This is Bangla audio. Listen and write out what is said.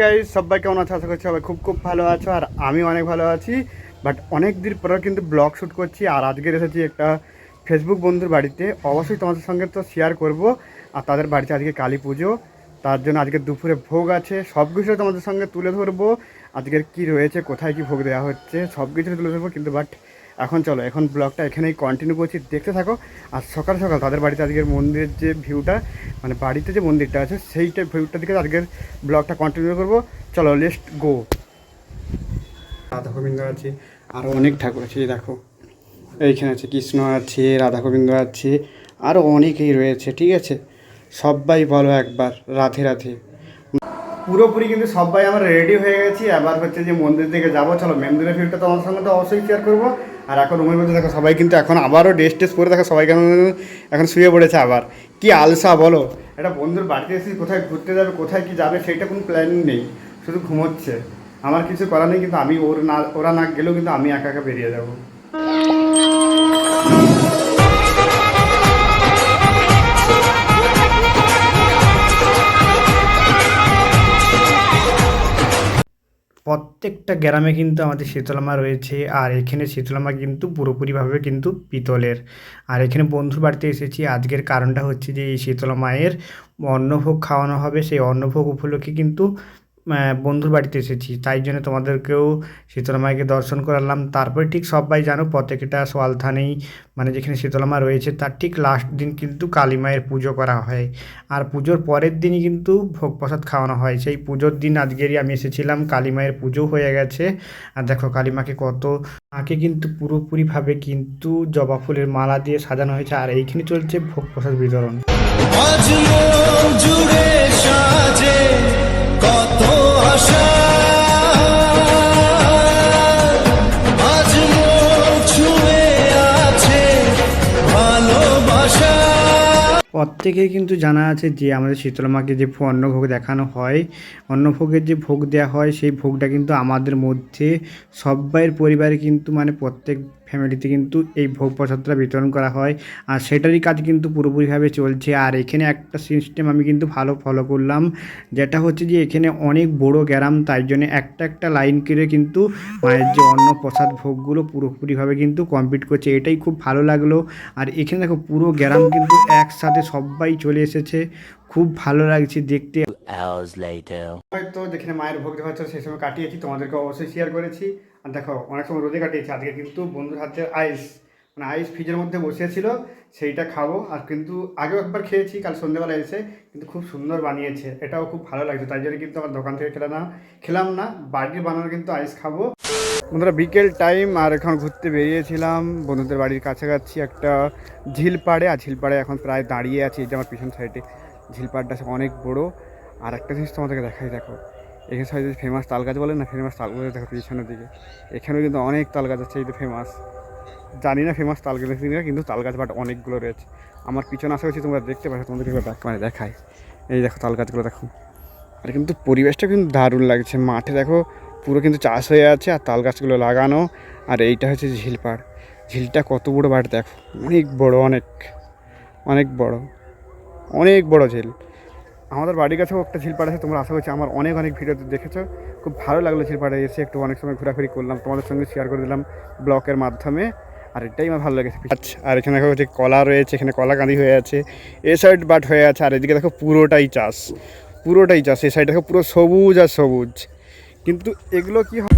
গাইজ সবাই কেমন আছো? আশা করছি সবাই খুব খুব ভালো আছো আর আমি অনেক ভালো আছি। বাট অনেক দিন পরে কিন্তু ব্লগ শ্যুট করছি আর আজকের এসেছি একটা ফেসবুক বন্ধুর বাড়িতে। অবশ্যই তোমাদের সঙ্গে তো শেয়ার করব। আর তাদের বাড়িতে আজকে কালী পুজো। তার জন্য আজকে দুপুরে ভোগ আছে। সব কিছু তোমাদের সঙ্গে তুলে ধরবো। আজকের কি রয়েছে, কোথায় কি ভোগ দেওয়া হচ্ছে সব কিছু তুলে ধরবো। কিন্তু বাট এখন চলো এখন ব্লগটা এখানেই কন্টিনিউ করছি। দেখতে থাকো। আর সকাল সকাল তাদের বাড়িতে আজকের মন্দিরের যে ভিউটা মানে বাড়িতে যে মন্দিরটা আছে সেইটা ভিউটা দিকে আজকের ব্লগটা কন্টিনিউ করব। চলো লেস্ট গো রাধা গোবিন্দ আছে আরও অনেক ঠাকুর আছে দেখো। এইখানে আছে কৃষ্ণ আছে রাধা গোবিন্দ আছে আরও অনেকেই রয়েছে ঠিক আছে? সবাই বলো একবার রাধে রাধে। পুরোপুরি কিন্তু সবাই আমরা রেডি হয়ে গেছি। এবার হচ্ছে যে মন্দির দিকে যাব। চলো মন্দিরের ভিড়টা তোমার সঙ্গে তো অবশ্যই শেয়ার করব। আর এখন রুমের মধ্যে দেখো সবাই কিন্তু এখন আবারও ড্রেস টেস পরে দেখো সবাই কেন এখন শুয়ে পড়েছে আবার। কি আলসা বলো? একটা বন্ধুর বাড়িতে এসে কোথায় ঘুরতে যাবে, কোথায় কি যাবে সেইটা কোনো প্ল্যানিং নেই, শুধু ঘুমোচ্ছে। আমার কিছু করার নেই, কিন্তু আমি ওর না, ওরা না গেলেও কিন্তু আমি একা একা বেরিয়ে যাব। প্রত্যেকটা গ্রামে কিন্তু আমাদের শীতলামা রয়েছে, আর এখানে শীতলামা কিন্তু পুরোপুরিভাবে কিন্তু পিতলের। আর এখানে বন্ধুর বাড়িতে এসেছি, আজকের কারণটা হচ্ছে যে এই শীতলা মায়ের অন্নভোগ খাওয়ানো হবে, সেই অন্নভোগ উপলক্ষে কিন্তু বন্ধুর বাড়িতে এসেছি। তাই জন্য তোমাদেরকেও শীতলা মাকে দর্শন করালাম। তারপরে ঠিক সবাই জানো, প্রত্যেকটা সোয়ালথানেই মানে যেখানে শীতলা মা রয়েছে, তার ঠিক লাস্ট দিন কিন্তু কালী মায়ের পুজো করা হয়। আর পুজোর পরের দিনই কিন্তু ভোগ প্রসাদ খাওয়ানো হয়। সেই পুজোর দিন আজকেরই আমি এসেছিলাম, কালী মায়ের পুজো হয়ে গেছে। আর দেখো, কালী মাকে কত, মাকে কিন্তু পুরোপুরিভাবে কিন্তু জবা ফুলের মালা দিয়ে সাজানো হয়েছে। আর এইখানে চলছে ভোগ প্রসাদ বিতরণ। জুড়ে সাজে। প্রত্যেকেই কিন্তু জানা আছে যে আমাদের শীতলা মাকে যে অন্ন অন্নভোগ দেখানো হয়, অন্নভোগের যে ভোগ দেওয়া হয়, সেই ভোগটা কিন্তু আমাদের মধ্যে সবাইয়ের পরিবারে কিন্তু মানে প্রত্যেক ফ্যামিলিতে কিন্তু এই ভোগ প্রসাদটা বিতরণ করা হয়। আর সেটারই কাজ কিন্তু পুরোপুরিভাবে চলছে। আর এখানে একটা সিস্টেম আমি কিন্তু ভালো ফলো করলাম। যেটা হচ্ছে যে এখানে অনেক বড় গ্রাম, তাই জন্য একটা একটা লাইন করে কিন্তু মায়ের যে অন্ন প্রসাদ ভোগগুলো পুরোপুরিভাবে কিন্তু কমপ্লিট করছে। এটাই খুব ভালো লাগল। আর এখানে দেখো পুরো গ্রাম কিন্তু একসাথে সবাই চলে এসেছে। খুব ভালো লাগছে দেখতে। হয়তো যেখানে মায়ের ভোগ হচ্ছে সেই সময় কাটিয়েছি তোমাদেরকে অবশ্যই শেয়ার করেছি। আর দেখো অনেক সময় রোদে কাটিয়েছি আজকে কিন্তু বন্ধুর হাতে আইস মানে আইস ফ্রিজের মধ্যে বসিয়েছিল সেইটা খাব। আর কিন্তু আগেও একবার খেয়েছি কাল সন্ধ্যেবেলা এসে কিন্তু খুব সুন্দর বানিয়েছে। এটাও খুব ভালো লাগছে তাই জন্য কিন্তু আমার দোকান থেকে খেলা না খেলাম না। বাড়ির বানানো কিন্তু আইস খাব। বন্ধুরা বিকেল টাইম আর এখন ঘুরতে বেরিয়েছিলাম। বন্ধুদের বাড়ির কাছাকাছি একটা ঝিল পাড়ে আর ঝিল পাড়ে এখন প্রায় দাঁড়িয়ে আছি এই যে আমার পিছন সাইডে ঝিল পাড়টা অনেক বড়। আর একটা জিনিস তোমাদেরকে দেখাই, দেখো। এখানে সবাই যদি ফেমাস তাল গাছ বলে না ফেমাস তাল গাছ দেখো পিছনের দিকে। এখানেও কিন্তু অনেক তাল গাছ আছে, এই তো ফেমাস জানি না ফেমাস তাল গাছ কিনা, কিন্তু তাল গাছ বাট অনেকগুলো রয়েছে। আমার পিছনে আশা করছি তোমরা দেখতে পাচ্ছ তোমাদের একবার দেখ- মানে দেখায় এই দেখো তাল গাছগুলো দেখো। আর কিন্তু পরিবেশটা কিন্তু দারুণ লাগছে। মাঠে দেখো, পুরো কিন্তু চাষ হয়ে আছে আর তাল গাছগুলো লাগানো। আর এইটা হচ্ছে ঝিলপাড়। ঝিলটা কত বড় বাট দেখো, অনেক বড়, অনেক অনেক বড়। অনেক বড় ঝিল আমাদের বাড়ির কাছেও একটা ঝিলপাড় আছে, তোমরা আশা করছি আমার অনেক অনেক ভিডিওতে দেখেছ। খুব ভালো লাগল ঝিলপাড়ে এসে একটু অনেক সময় ঘোরাঘুরি করলাম, তোমাদের সঙ্গে শেয়ার করে দিলাম ব্লকের মাধ্যমে। আর এটাই আমার ভালো লেগেছে। আচ্ছা আর এখানে দেখো যে কলা রয়েছে, এখানে কলা কাঁদি হয়ে আছে, এ সাইড বাট হয়ে আছে, আর এদিকে দেখো পুরোটাই চাষ পুরোটাই চাষ এই সাইড দেখো পুরো সবুজ আর সবুজ। কিন্তু এগুলো কি হয়?